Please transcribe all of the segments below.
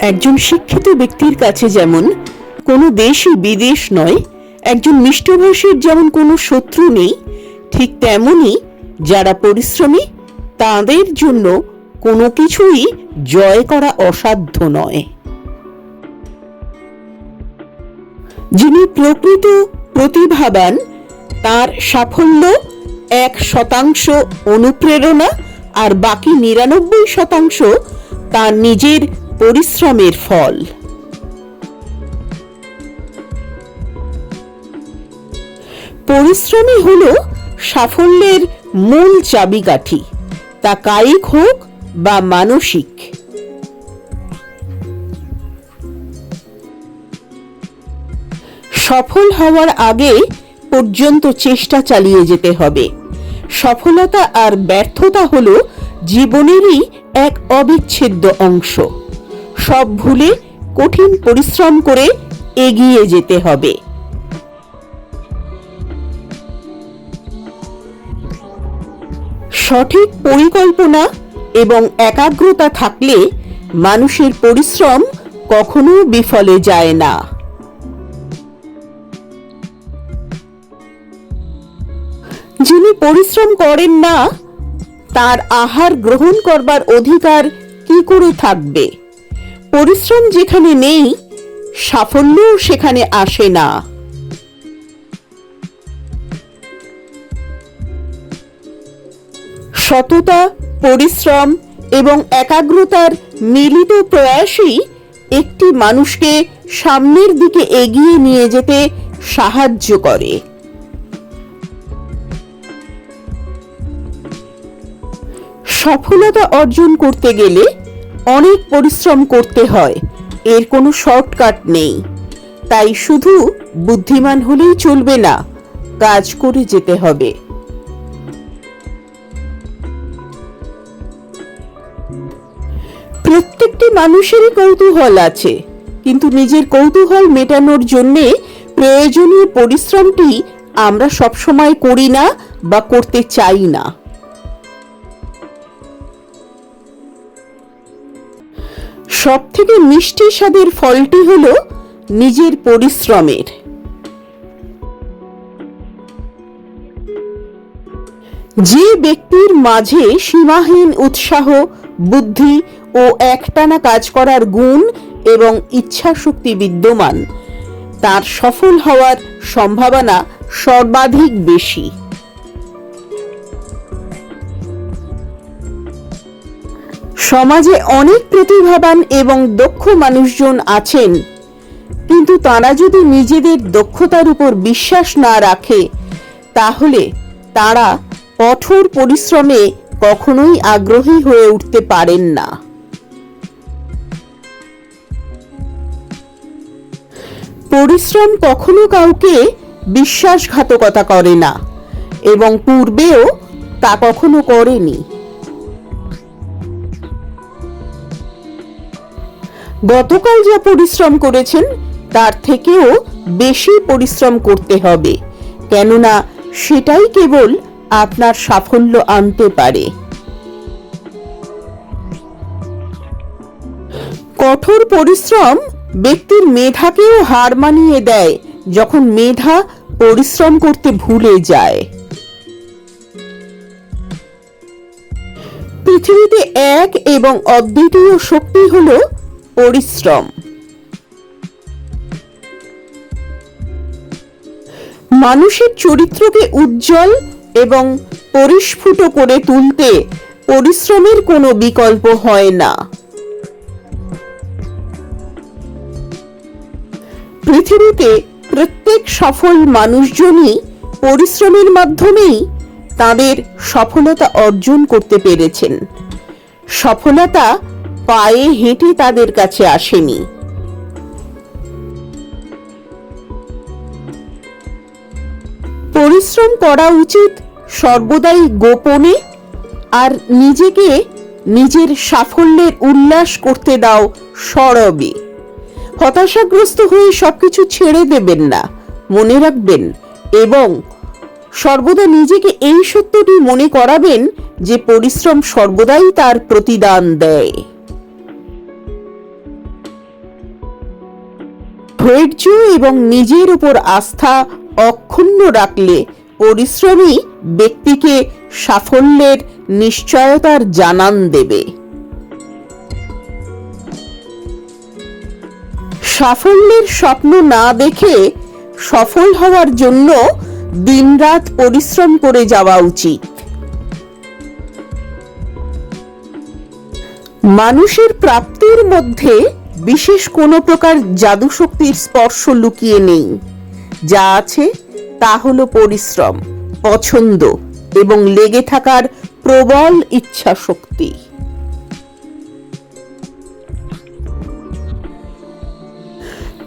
একজন শিক্ষিত ব্যক্তির কাছে যেমন, কোনো দেশই বিদেশ নয়, একজন মিষ্টভাষীর যেমন কোনো শত্রু নেই, ঠিক তেমনি যারা পরিশ্রমী, তাদের জন্য কোনো কিছুই জয় করা অসাধ্য নয়। যিনি প্রকৃত প্রতিভাবান, তার সাফল্য এক শতাংশ অনুপ্রেরণা আর বাকি নিরানব্বই শতাংশ তার নিজের পরিশ্রমের ফল। পরিশ্রমই হল সাফল্যের মূল চাবিকাঠি, তা কায়িক হোক বা মানসিক। সফল হওয়ার আগে পর্যন্ত চেষ্টা চালিয়ে যেতে হবে। সফলতা আর ব্যর্থতা হল জীবনেরই এক অবিচ্ছেদ্য অংশ। সব ভুলে কঠিন পরিশ্রম করে এগিয়ে যেতে হবে। সঠিক পরিকল্পনা এবং একাগ্রতা থাকলে মানুষের পরিশ্রম কখনো বিফলে যায় না। যিনি পরিশ্রম করেন না, তার আহার গ্রহণ করবার অধিকার কি করে থাকবে? পরিশ্রম যেখানে নেই সাফল্য সেখানে আসে না। সততা, পরিশ্রম এবং একাগ্রতার মিলিত প্রয়াসই একটি মানুষকে সামনের দিকে এগিয়ে নিয়ে যেতে সাহায্য করে। সফলতা অর্জন করতে গেলে অনেক পরিশ্রম করতে হয়। এর কোনো শর্টকাট নেই। তাই শুধু বুদ্ধিমান হলেই চলবে না, কাজ করে যেতে হবে। প্রত্যেকটি মানুষেরই কৌতূহল আছে, কিন্তু নিজের কৌতূহল মেটানোর জন্যে প্রয়োজনীয় পরিশ্রমটি আমরা সবসময় করি না বা করতে চাই না। সব থেকে মিষ্টি স্বাদের ফলটি হল নিজের পরিশ্রমের। যে ব্যক্তির মাঝে সীমাহীন উৎসাহ, বুদ্ধি ও একটানা কাজ করার গুণ এবং ইচ্ছা শক্তি বিদ্যমান, তার সফল হওয়ার সম্ভাবনা সর্বাধিক বেশি। সমাজে অনেক প্রতিভাবান এবং দক্ষ মানুষজন আছেন। কিন্তু তারা যদি নিজেদের দক্ষতার উপর বিশ্বাস না রাখে, তাহলে তারা কঠোর পরিশ্রমে কখনোই আগ্রহী হয়ে উঠতে পারেন না। পরিশ্রম কখনো কাউকে বিশ্বাসঘাতকতা করে না, এবং পূর্বেও তা কখনো করেনি। গতকাল যা পরিশ্রম করেছেন, তার থেকেও বেশি পরিশ্রম করতে হবে। কেননা, সেটাই কেবল আপনার সাফল্য আনতে পারে। কঠোর পরিশ্রম ব্যক্তির মেধাকেও হার মানিয়ে দেয় যখন মেধা পরিশ্রম করতে ভুলে যায়। পৃথিবীতে এক এবং অদ্বিতীয় শক্তি হল পরিশ্রম। মানুষের চরিত্রকে উজ্জ্বল এবং পরিস্ফুট করে তুলতে পরিশ্রমের কোনো বিকল্প হয় না। পৃথিবীতে প্রত্যেক সফল মানুষজনই পরিশ্রমের মাধ্যমেই তাদের সফলতা অর্জন করতে পেরেছেন। সফলতা পায়ে হেঁটে তাদের কাছে আসেনি। পরিশ্রম করা উচিত সর্বদাই গোপনে আর নিজেকে নিজের সাফল্যের উল্লাস করতে দাও সরবে। হতাশাগ্রস্ত হয়ে সবকিছু ছেড়ে দেবেন না, মনে রাখবেন এবং সর্বদা নিজেকে এই সত্যটি মনে করাবেন যে পরিশ্রম সর্বদাই তার প্রতিদান দেয়। ধৈর্য এবং নিজের উপর আস্থা অক্ষুণ্ণ রাখলে পরিশ্রমী ব্যক্তিকে সাফল্যের নিশ্চয়তার জানান দেবে। সাফল্যের স্বপ্ন না দেখে সফল হওয়ার জন্য দিনরাত পরিশ্রম করে যাওয়া উচিত। মানুষের প্রাপ্তির মধ্যে বিশেষ কোনো প্রকার জাদু শক্তির স্পর্শ লুকিয়ে নেই। যা আছে তা হলো পরিশ্রম, পছন্দ এবং লেগে থাকার প্রবল ইচ্ছা শক্তি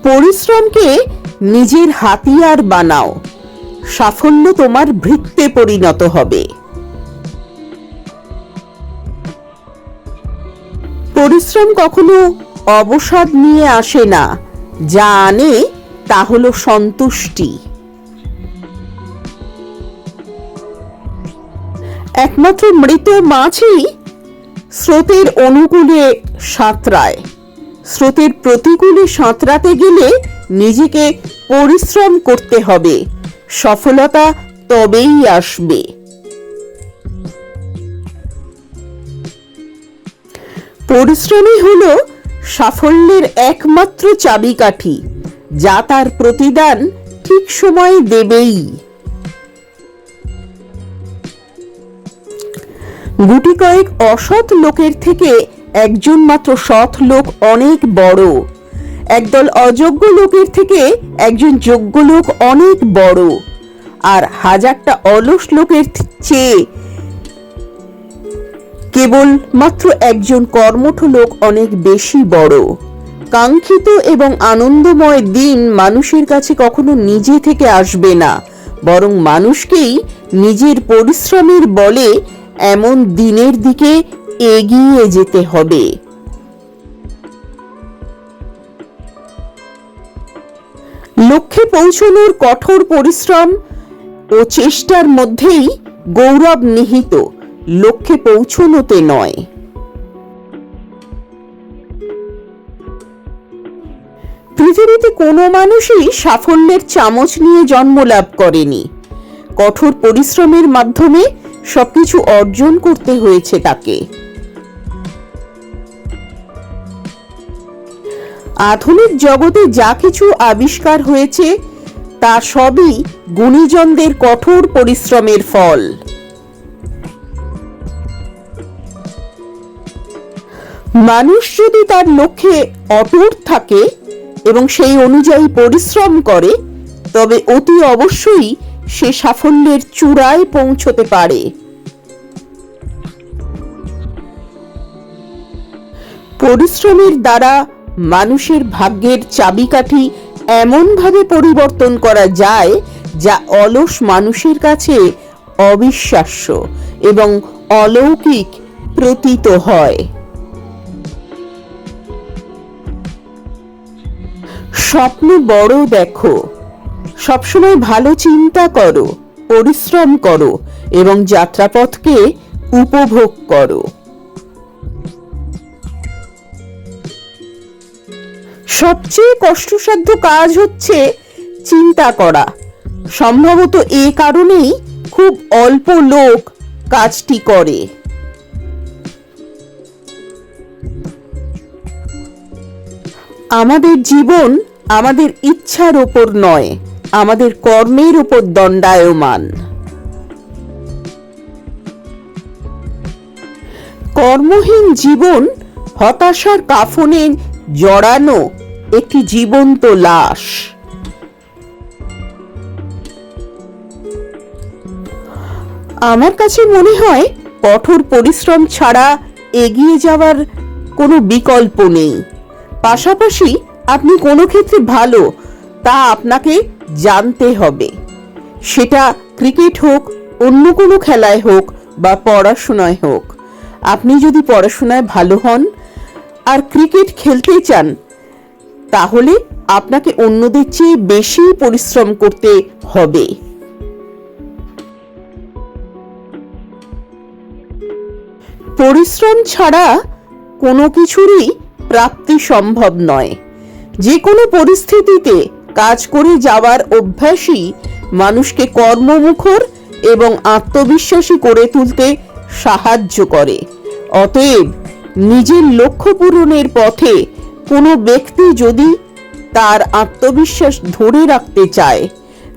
পরিশ্রমকে নিজের হাতিয়ার বানাও। সাফল্য তোমার ভৃত্তে পরিণত হবে। পরিশ্রম কখনো অবসাদ নিয়ে আসে না। যা আনে, তা হলো সন্তুষ্টি। একমাত্র মৃত মাছই স্রোতের অনুকূলে সাঁতরায়। স্রোতের প্রতিকূলে সাঁতরাতে গেলে নিজেকে পরিশ্রম করতে হবে। সফলতা তবেই আসবে। পরিশ্রমই হলো সাফল্যের একমাত্র চাবিকাঠি, যা তার প্রতিদান ঠিক সময়ে দেবেই। গুটি কয়েক অসৎ লোকের থেকে একজন মাত্র সৎ লোক অনেক বড়। একদল অযোগ্য লোকের থেকে একজন যোগ্য লোক অনেক বড়। আর হাজারটা অলস লোকের চেয়ে কেবল মাত্র একজন কর্মঠ লোক অনেক বেশি বড়। কাঙ্ক্ষিত এবং আনন্দময় দিন মানুষের কাছে কখনো নিজে থেকে আসবে না, বরং মানুষকেই নিজের পরিশ্রমের বলে এমন দিনের দিকে এগিয়ে যেতে হবে। লক্ষ্যে পৌঁছানোর কঠোর পরিশ্রম ও চেষ্টার মধ্যেই গৌরব নিহিত। লক্ষ্যে পৌঁছনোতে নয়। পৃথিবীতে কোনো মানুষই সাফল্যের চামচ নিয়ে জন্ম লাভ করেনি। কঠোর পরিশ্রমের মাধ্যমে সবকিছু অর্জন করতে হয়েছে তাকে। আধুনিক জগতে যা কিছু আবিষ্কার হয়েছে, তা সবই গুণীজনদের কঠোর পরিশ্রমের ফল। মানুষ যদি তার লক্ষ্যে অটুট থাকে এবং সেই অনুযায়ী পরিশ্রম করে, তবে অতি অবশ্যই সে সাফল্যের চূড়ায় পৌঁছতে পারে। পরিশ্রমের দ্বারা মানুষের ভাগ্যের চাবিকাঠি এমনভাবে পরিবর্তন করা যায়, যা অলস মানুষের কাছে অবিশ্বাস্য এবং অলৌকিক প্রতীত হয়। স্বপ্ন বড় দেখো। সবসময় ভালো চিন্তা করো, পরিশ্রম করো এবং যাত্রাপথকে উপভোগ করো। সবচেয়ে কষ্টসাধ্য কাজ হচ্ছে চিন্তা করা। সম্ভবত এ কারণেই খুব অল্প লোক কাজটি করে। আমাদের জীবন আমাদের ইচ্ছার ওপর নয়, আমাদের কর্মের উপর দণ্ডায়মান। কর্মহীন জীবন হতাশার কাফনে জড়ানো একটি জীবন্ত লাশ। আমার কাছে মনে হয় কঠোর পরিশ্রম ছাড়া এগিয়ে যাওয়ার কোনো বিকল্প নেই। পাশাপাশি আপনি কোনো ক্ষেত্রে ভালো, তা আপনাকে জানতে হবে। সেটা ক্রিকেট হোক, অন্য কোনো খেলায় হোক বা পড়াশোনায় হোক। আপনি যদি পড়াশোনায় ভালো হন আর ক্রিকেট খেলতে চান, তাহলে আপনাকে অন্যদের চেয়ে বেশি পরিশ্রম করতে হবে। পরিশ্রম ছাড়া কোনো কিছুরই প্রাপ্তি সম্ভব নয়। যে কোনো পরিস্থিতিতে কাজ করে যাওয়ার অভ্যাসই মানুষকে কর্মমুখর এবং আত্মবিশ্বাসী করে তুলতে সাহায্য করে। অতএব নিজের লক্ষ্য পূরণের পথে কোনো ব্যক্তি যদি তার আত্মবিশ্বাস ধরে রাখতে চায়,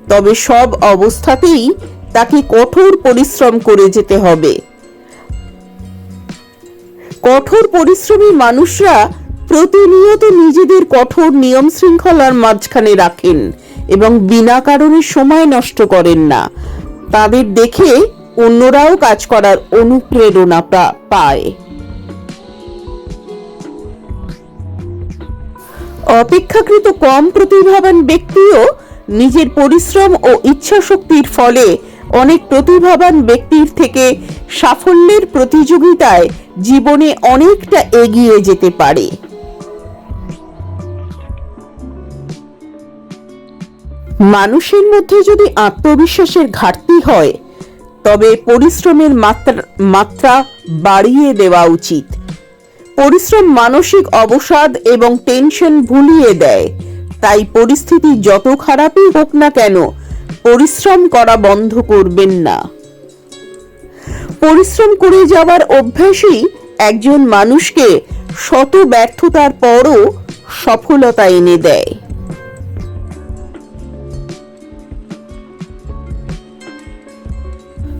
তবে সব অবস্থাতেই তাকে কঠোর পরিশ্রম করে যেতে হবে। কঠোর পরিশ্রমী মানুষরা প্রতিনিয়ত নিজেদের কঠোর নিয়ম শৃঙ্খলার মাঝখানে রাখেন এবং বিনা কারণে সময় নষ্ট করেন না। তাদের দেখে অন্যরাও কাজ করার অনুপ্রেরণা পায়। অপেক্ষাকৃত কম প্রতিভাবান ব্যক্তিও নিজের পরিশ্রম ও ইচ্ছাশক্তির ফলে অনেক প্রতিভাবান ব্যক্তির থেকে সাফল্যের প্রতিযোগিতায় জীবনে অনেকটা এগিয়ে যেতে পারে। মানুষের মধ্যে যদি আত্মবিশ্বাসের ঘাটতি হয়, তবে পরিশ্রমের মাত্রা মাত্রা বাড়িয়ে দেওয়া উচিত। পরিশ্রম মানসিক অবসাদ এবং টেনশন ভুলিয়ে দেয়। তাই পরিস্থিতি যত খারাপই হোক না কেন, পরিশ্রম করা বন্ধ করবেন না। পরিশ্রম করে যাওয়ার অভ্যাসই একজন মানুষকে শত ব্যর্থতার পরও সফলতা এনে দেয়।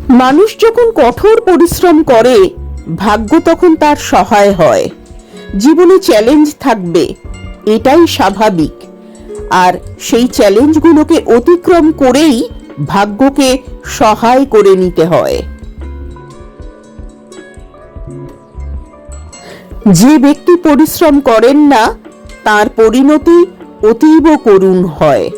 মানুষ যখন কঠোর পরিশ্রম করে, ভাগ্য তখন তার সহায় হয়। জীবনে চ্যালেঞ্জ থাকবে, এটাই স্বাভাবিক। আর সেই চ্যালেঞ্জগুলোকে অতিক্রম করেই ভাগ্যকে সহায় করে নিতে হয়। যে ব্যক্তি পরিশ্রম করেন না, তার পরিণতি অতীব করুণ হয়।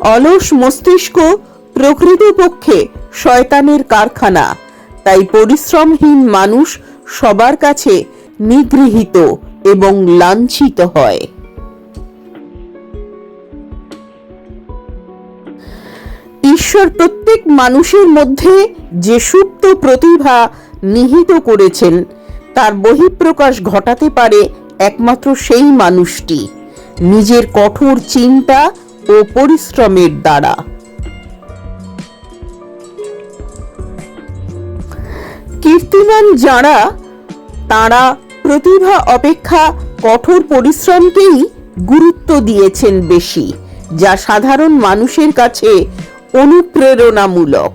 অলস মস্তিষ্ক প্রকৃতপক্ষে শয়তানের কারখানা। তাই পরিশ্রমহীন মানুষ সবার কাছে নিগৃহীত এবং লাঞ্ছিত হয়। ঈশ্বর প্রত্যেক মানুষের মধ্যে যে সুপ্ত প্রতিভা নিহিত করেছেন, তার বহিঃপ্রকাশ ঘটাতে পারে একমাত্র সেই মানুষটি, নিজের কঠোর চিন্তা ও পরিশ্রমের দ্বারা। কীর্তিমান যারা, তারা প্রতিভা অপেক্ষা কঠোর পরিশ্রমকেই গুরুত্ব দিয়েছেন বেশি, যা সাধারণ মানুষের কাছে অনুপ্রেরণামূলক।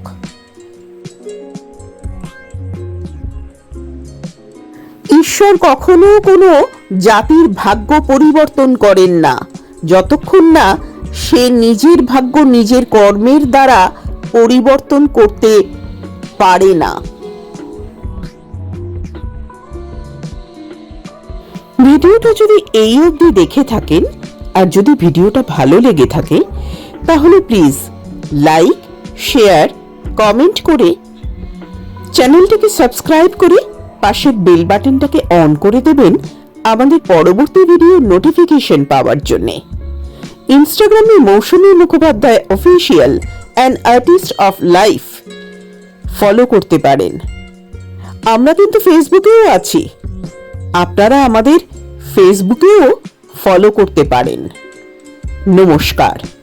ঈশ্বর কখনো কোনো জাতির ভাগ্য পরিবর্তন করেন না, যতক্ষণ না সে নিজের ভাগ্য নিজের কর্মের দ্বারা পরিবর্তন করতে পারে না। ভিডিওটা যদি এই অবধি দেখে থাকেন, আর যদি ভিডিওটা ভালো লেগে থাকে, তাহলে প্লিজ লাইক, শেয়ার, কমেন্ট করে চ্যানেলটিকে সাবস্ক্রাইব করে পাশের বেল বাটনটাকে অন করে দেবেন আমাদের পরবর্তী ভিডিও নোটিফিকেশন পাওয়ার জন্যে। ইনস্টাগ্রামে Mousumi Mukhopadhyay official and artist of life. Follow করতে পারেন। আমরা কিন্তু ফেসবুকেও আছি। আপনারা আমাদের ফেসবুকেও ফলো করতে পারেন। নমস্কার।